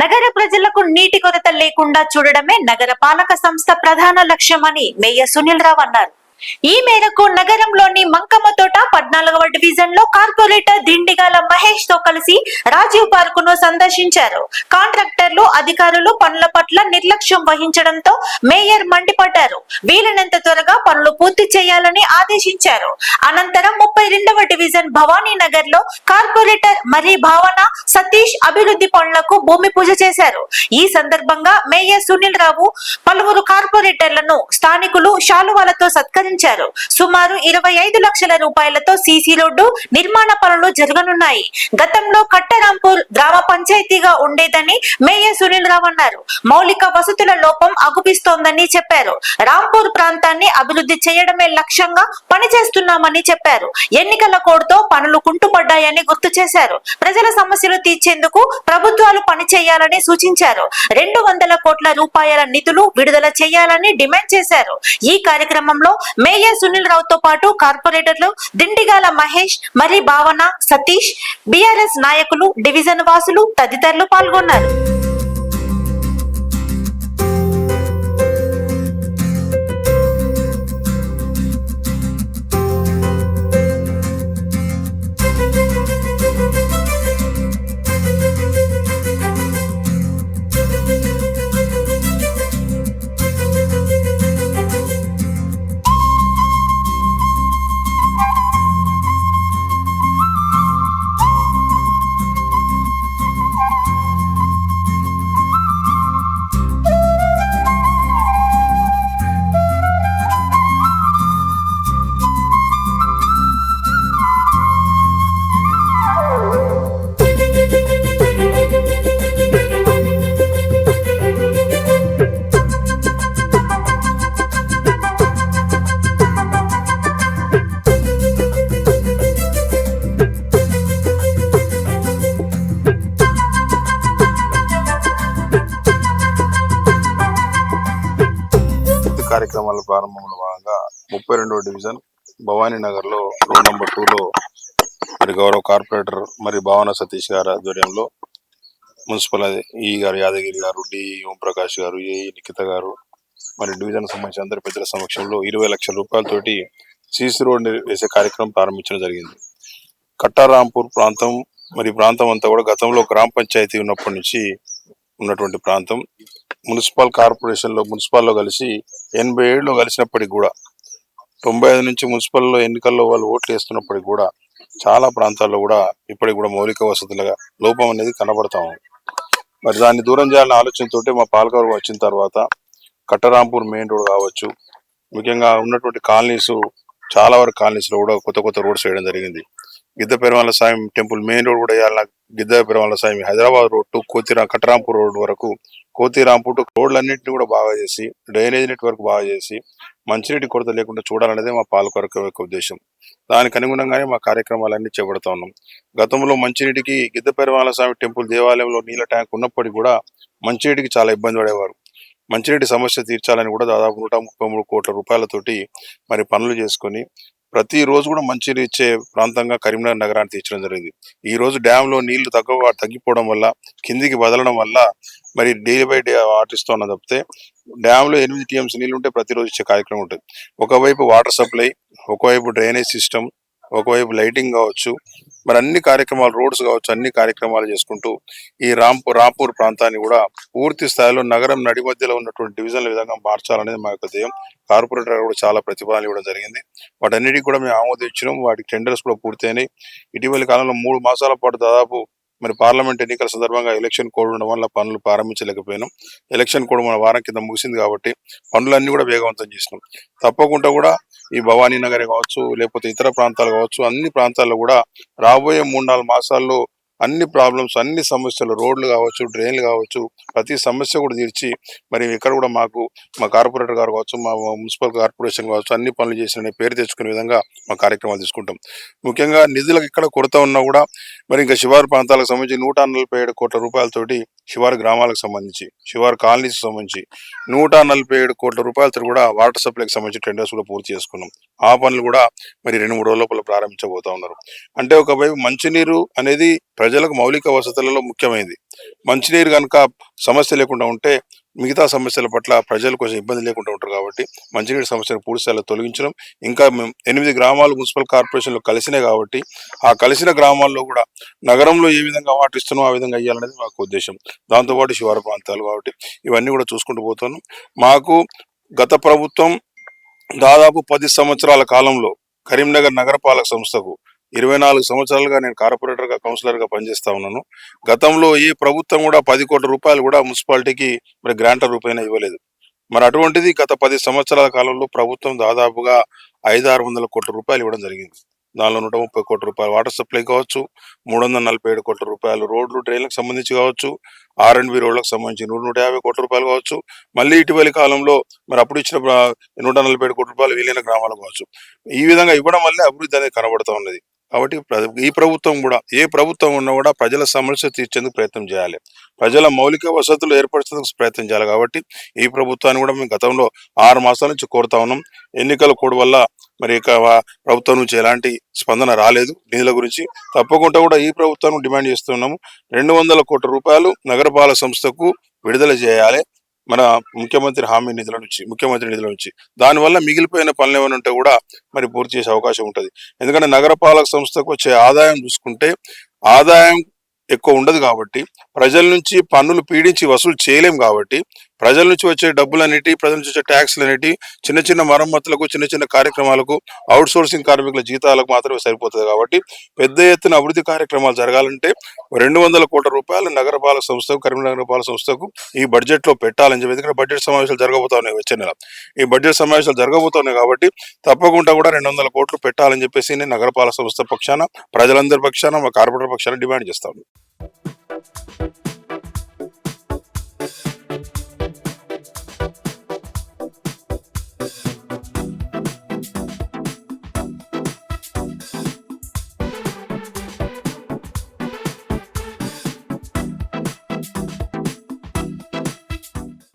నగర ప్రజలకు నీటి కొరత లేకుండా చూడడమే నగర పాలక సంస్థ ప్రధాన లక్ష్యమని మేయర్ సునీల్ రావు అన్నారు. ఈ మేరకు నగరంలోని మంకమ్మ తోట పద్నాలుగవ డివిజన్లో కార్పొరేటర్ దిండిగాల మహేష్తో కలిసి రాజీవ్ పార్క్ను సందర్శించారు. కాంట్రాక్టర్లు అధికారులు పనుల పట్ల నిర్లక్ష్యం వహించడంతో మేయర్ మండిపడ్డారు. వీలైనంత త్వరగా పనులు పూర్తి చేయాలని ఆదేశించారు. అనంతరం ముప్పై రెండవ డివిజన్ భవానీ నగర్లో కార్పొరేటర్ మరి భావన సతీష్ అభివృద్ధి పనులకు భూమి పూజ చేశారు. ఈ సందర్భంగా మేయర్ సునీల్ రావు పలువురు కార్పొరేటర్లను స్థానికులు శాలువాలతో సత్కరించారు. సుమారు ఇరవై ఐదు లక్షల రూపాయలతో సీసీ రోడ్డు నిర్మాణ పనులు జరగనున్నాయి. గతంలో కట్టరాంపూర్ గ్రామ పంచాయతీగా ఉండేదని మేయర్ సునీల్ రావు అన్నారు. మౌలిక వసతుల లోపం అగుపిస్తోందని చెప్పారు. రాంపూర్ ప్రాంతాన్ని అభివృద్ధి చేయడమే లక్ష్యంగా పనిచేస్తున్నామని చెప్పారు. ఎన్నికల కోడ్తో పనులు కుంటుపడ్డాయని గుర్తు చేశారు. ప్రజల సమస్యలు తీర్చేందుకు ప్రభుత్వాలు పనిచేయాలని సూచించారు. రెండు వందల కోట్ల రూపాయల నిధులు విడుదల చేయాలని డిమాండ్ చేశారు. ఈ కార్యక్రమంలో మేయర్ సునీల్ రావుతో పాటు కార్పొరేటర్లు దిండిగాల మహేష్ మరి భావన సతీష్ బిఆర్ఎస్ నాయకులు డివిజన్ వాసులు తదితరులు పాల్గొన్నారు. కార్యక్రమాల ప్రారంభంలో భాగంగా ముప్పై రెండవ డివిజన్ భవానీ నగర్లో రోడ్ నంబర్ టూ లో మరి గౌరవ కార్పొరేటర్ మరి భావన సతీష్ గారి ఆధ్వర్యంలో మున్సిపల్ ఈ గారు యాదగిరి గారు డి ఓం ప్రకాష్ గారు ఏ నిఖిత గారు మరి డివిజన్ సంబంధించిన అందరి పెద్దల సమక్షంలో ఇరవై లక్షల రూపాయలతోటి సీసీ రోడ్ వేసే కార్యక్రమం ప్రారంభించడం జరిగింది. కట్టారాంపూర్ ప్రాంతం మరి ప్రాంతం అంతా కూడా గతంలో గ్రామ పంచాయతీ ఉన్నప్పటి నుంచి ఉన్నటువంటి ప్రాంతం. మున్సిపల్ కార్పొరేషన్లో మున్సిపల్లో కలిసి ఎనభై ఏడులో కలిసినప్పటికి కూడా తొంభై ఐదు నుంచి మున్సిపల్లో ఎన్నికల్లో వాళ్ళు ఓట్లు వేస్తున్నప్పటికి కూడా చాలా ప్రాంతాల్లో కూడా ఇప్పటికి కూడా మౌలిక వసతులుగా లోపం అనేది కనబడతా ఉంది. మరి దాన్ని దూరం చేయాలనే ఆలోచనతో మా పాలకవర్గం వచ్చిన తర్వాత కట్టరాంపూర్ మెయిన్ రోడ్ కావచ్చు ముఖ్యంగా ఉన్నటువంటి కాలనీస్ చాలా వరకు కాలనీస్లో కూడా కొత్త కొత్త రోడ్స్ వేయడం జరిగింది. Gidda Perumala Swamy temple main road కూడా వేయాలన్న గిద్ద పెరుమాల స్వామి హైదరాబాద్ రోడ్ టు కోతిరా కట్టరాంపూర్ రోడ్ వరకు. కోతిరాంపూర్ టు రోడ్లన్నింటినీ కూడా బాగా చేసి డ్రైనేజ్ నెట్వర్క్ బాగా చేసి మంచినీటి కొరత లేకుండా చూడాలనేదే మా పాలకొరకు యొక్క ఉద్దేశం. దానికి అనుగుణంగానే మా కార్యక్రమాలన్నీ చేపడతా ఉన్నాం. గతంలో మంచినీటికి గిద్ద పెరుమాల స్వామి టెంపుల్ దేవాలయంలో నీళ్ళ ట్యాంక్ ఉన్నప్పటికీ కూడా మంచినీటికి చాలా ఇబ్బంది పడేవారు. మంచినీటి సమస్య తీర్చాలని కూడా దాదాపు నూట ముప్పై మూడు కోట్ల రూపాయలతోటి మరి పనులు చేసుకొని ప్రతి రోజు కూడా మంచినీరు ఇచ్చే ప్రాంతంగా కరీంనగర్ నగరాన్ని తీర్చడం జరిగింది. ఈ రోజు డ్యామ్లో నీళ్ళు తగ్గ తగ్గిపోవడం వల్ల కిందికి వదలడం వల్ల మరి డైలీ బై డే ఆటిస్తున్న తప్పితే డ్యామ్లో ఎనిమిది టీఎంసీ నీళ్ళు ఉంటే ప్రతిరోజు ఇచ్చే కార్యక్రమం ఉంటుంది. ఒకవైపు వాటర్ సప్లై ఒకవైపు డ్రైనేజ్ సిస్టమ్ ఒకవైపు లైటింగ్ కావచ్చు మరి అన్ని కార్యక్రమాలు రోడ్స్ కావచ్చు అన్ని కార్యక్రమాలు చేసుకుంటూ ఈ రాంపూర్ రాంపూర్ ప్రాంతాన్ని కూడా పూర్తి స్థాయిలో నగరం నడి మధ్యలో ఉన్నటువంటి డివిజన్ల విధంగా మార్చాలనేది మా యొక్క ధ్యేయం. కార్పొరేటర్ కూడా చాలా ప్రతిపాదనలు ఇవ్వడం జరిగింది. వాటన్నిటికీ కూడా మేము ఆమోదించడం వాటికి టెండర్స్ కూడా పూర్తయినాయి. ఇటీవలి కాలంలో మూడు మాసాల పాటు దాదాపు మరి పార్లమెంట్ ఎన్నికల సందర్భంగా ఎలక్షన్ కోడ్ ఉండడం వల్ల పనులు ప్రారంభించలేకపోయినాం. ఎలక్షన్ కోడ్ మన వారం కింద ముగిసింది కాబట్టి పనులన్నీ కూడా వేగవంతం చేసినాం. తప్పకుండా కూడా ఈ భవానీ నగర్ కావచ్చు లేకపోతే ఇతర ప్రాంతాలు కావచ్చు అన్ని ప్రాంతాల్లో కూడా రాబోయే మూడు నాలుగు మాసాల్లో అన్ని ప్రాబ్లమ్స్ అన్ని సమస్యలు రోడ్లు కావచ్చు డ్రైన్లు కావచ్చు ప్రతి సమస్య కూడా తీర్చి మరి ఇక్కడ కూడా మాకు మా కార్పొరేటర్ గారు కావచ్చు మా మున్సిపల్ కార్పొరేషన్ కావచ్చు అన్ని పనులు చేసిన పేరు తెచ్చుకునే విధంగా మా కార్యక్రమాలు తీసుకుంటాం. ముఖ్యంగా నిధులకు ఇక్కడ కొరత ఉన్నా కూడా మరి ఇంకా శివారు ప్రాంతాలకు సంబంధించి నూట నలభై ఏడు కోట్ల రూపాయలతోటి శివారు గ్రామాలకు సంబంధించి శివారు కాలనీస్ సంబంధించి నూట నలభై ఏడు కోట్ల రూపాయలతో కూడా వాటర్ సప్లైకి సంబంధించి టెండర్స్ కూడా పూర్తి చేసుకున్నాం. ఆ పనులు కూడా మరి రెండు మూడు రోజుల లోపల ప్రారంభించబోతా ఉన్నారు. అంటే ఒకవైపు మంచినీరు అనేది ప్రజలకు మౌలిక వసతులలో ముఖ్యమైనది. మంచినీరు కనుక సమస్య లేకుండా ఉంటే మిగతా సమస్యల పట్ల ప్రజలు కొంచెం ఇబ్బంది లేకుండా ఉంటారు కాబట్టి మంచినీటి సమస్యను పూర్తిస్థాయిలో తొలగించడం ఇంకా మేము ఎనిమిది గ్రామాలు మున్సిపల్ కార్పొరేషన్లో కలిసినాయి కాబట్టి ఆ కలిసిన గ్రామాల్లో కూడా నగరంలో ఏ విధంగా వాటిస్తున్నాం ఆ విధంగా అయ్యాలనేది మాకు ఉద్దేశం. దాంతోపాటు శివారు ప్రాంతాలు కాబట్టి ఇవన్నీ కూడా చూసుకుంటూ పోతున్నాం. మాకు గత ప్రభుత్వం దాదాపు పది సంవత్సరాల కాలంలో కరీంనగర్ నగరపాలక సంస్థకు ఇరవై నాలుగు సంవత్సరాలుగా నేను కార్పొరేటర్గా కౌన్సిలర్గా పనిచేస్తా ఉన్నాను. గతంలో ఏ ప్రభుత్వం కూడా పది కోట్ల రూపాయలు కూడా మున్సిపాలిటీకి మరి గ్రాంటర్ రూపాయన ఇవ్వలేదు. మరి అటువంటిది గత పది సంవత్సరాల కాలంలో ప్రభుత్వం దాదాపుగా ఐదు ఆరు వందల కోట్ల రూపాయలు ఇవ్వడం జరిగింది. దానిలో నూట ముప్పై కోట్ల రూపాయలు వాటర్ సప్లై కావచ్చు మూడు వందల నలభై ఏడు కోట్ల రూపాయలు రోడ్లు డ్రైన్లకు సంబంధించి కావచ్చు ఆర్ అండ్ బి రోడ్లకు సంబంధించి నూట నూట యాభై కోట్ల రూపాయలు కావచ్చు. మళ్ళీ ఇటీవలి కాలంలో మరి అప్పుడు ఇచ్చిన నూట నలభై ఏడు కోట్ల రూపాయలు విలీన గ్రామాలు కావచ్చు. ఈ విధంగా ఇవ్వడం వల్లే అభివృద్ధి అనేది కనబడుతూ ఉన్నది. కాబట్టి ఈ ప్రభుత్వం కూడా ఏ ప్రభుత్వం ఉన్నా కూడా ప్రజల సమస్య తీర్చేందుకు ప్రయత్నం చేయాలి. ప్రజల మౌలిక వసతులు ఏర్పరచేందుకు ప్రయత్నం చేయాలి. కాబట్టి ఈ ప్రభుత్వాన్ని కూడా మేము గతంలో ఆరు మాసాల నుంచి కోరుతా ఉన్నాం. ఎన్నికల కోడ్ వల్ల మరి ప్రభుత్వం నుంచి ఎలాంటి స్పందన రాలేదు. నిధుల గురించి తప్పకుండా కూడా ఈ ప్రభుత్వం డిమాండ్ చేస్తున్నాము. రెండు వందల కోట్ల రూపాయలు నగరపాలక సంస్థకు విడుదల చేయాలి. మన ముఖ్యమంత్రి హామీ నిధుల నుంచి ముఖ్యమంత్రి నిధుల నుంచి. దానివల్ల మిగిలిపోయిన పనులు ఏమైనా ఉంటే కూడా మరి పూర్తి చేసే అవకాశం ఉంటుంది. ఎందుకంటే నగరపాలక సంస్థకు వచ్చే ఆదాయం చూసుకుంటే ఆదాయం ఎక్కువ ఉండదు కాబట్టి ప్రజల నుంచి పన్నులు పీడించి వసూలు చేయలేం కాబట్టి ప్రజల నుంచి వచ్చే డబ్బులన్నిటి ప్రజల నుంచి వచ్చే ట్యాక్స్లు అనేటి చిన్న చిన్న మరమ్మతులకు చిన్న చిన్న కార్యక్రమాలకు అవుట్ సోర్సింగ్ కార్మికుల జీతాలకు మాత్రమే సరిపోతుంది కాబట్టి పెద్ద ఎత్తున అభివృద్ధి కార్యక్రమాలు జరగాలంటే రెండు వందల కోట్ల రూపాయలు నగరపాలక సంస్థకు కరీంనగర్ పాలక సంస్థకు ఈ బడ్జెట్లో పెట్టాలని చెప్పి ఎందుకంటే బడ్జెట్ సమావేశాలు జరగబోతా ఉన్నాయి వచ్చే నెల. ఈ బడ్జెట్ సమావేశాలు జరగబోతున్నాయి కాబట్టి తప్పకుండా కూడా రెండు వందల కోట్లు పెట్టాలని చెప్పేసి నేను నగరపాలక సంస్థ పక్షాన ప్రజలందరి పక్షాన మా కార్పొరేటర్ పక్షాన డిమాండ్ చేస్తాను.